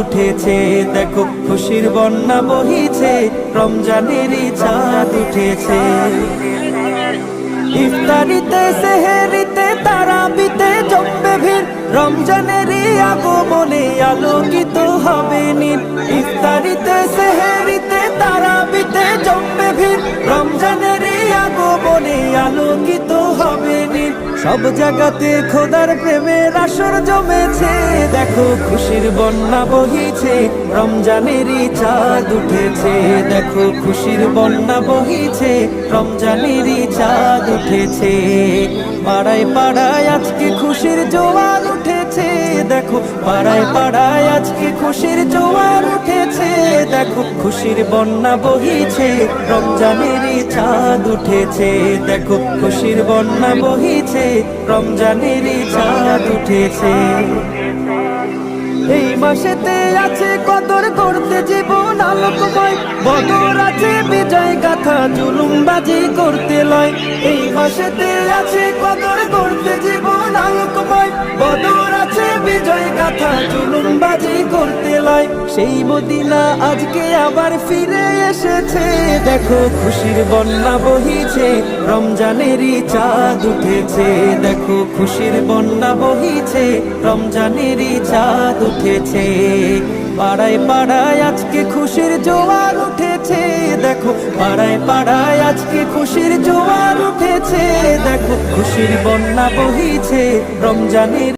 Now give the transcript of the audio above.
উঠেছে, দেখো খুশির বন্যা বহিছে রমজানেরই চাঁদ উঠেছে। ইফতারিতে, সেহেরিতে, তারাবিতে জমবে ভিড় রমজানেরই আগমনে আলোকিত হবে নীল। ইফতারিতে, সেহেরিতে, তারাবিতে জমবে ভিড় রমজানেরই আগমনে আলোকিত হবে সব জায়গাতে খোদার প্রেমের আসর জমেছে। দেখো খুশির বন্যা বহিছে, রমজানেরই চাঁদ উঠেছে। দেখো খুশির বন্যা বহিছে, রমজানেরই চাঁদ উঠেছে। পাড়ায় পাড়ায় আজকে খুশির জোয়ার উঠেছে। দেখো পাড়ায় পাড়ায় আজকে খুশির জোয়ার উঠেছে। দেখো খুশির বন্যা বহিছে রমজানেরই চাঁদ উঠেছে। দেখো খুশির বন্যা বহিছে রমজানেরই চাঁদ উঠেছে। এই মাসেতে আছে কদর করতে জীবন আলোকময়। বদর আছে বিজয় গাথা জুলুমবাজি করতে লয়। এই মাসেতে আছে কদর করতে জীবন সেই মদিনা আজকে আবার ফিরে এসেছে। দেখো খুশির বন্যা বহিছে, রমজানেরই চাঁদ উঠেছে। দেখো খুশির বন্যা বহিছে, রমজানেরই চাঁদ উঠেছে। পাড়ায় পাড়ায় আজকে খুশির জোয়ার উঠেছে। দেখো পাড়ায় পাড়ায় আজকে খুশির জোয়ার উঠেছে। দেখো খুশির বন্যা বহিছে রমজানের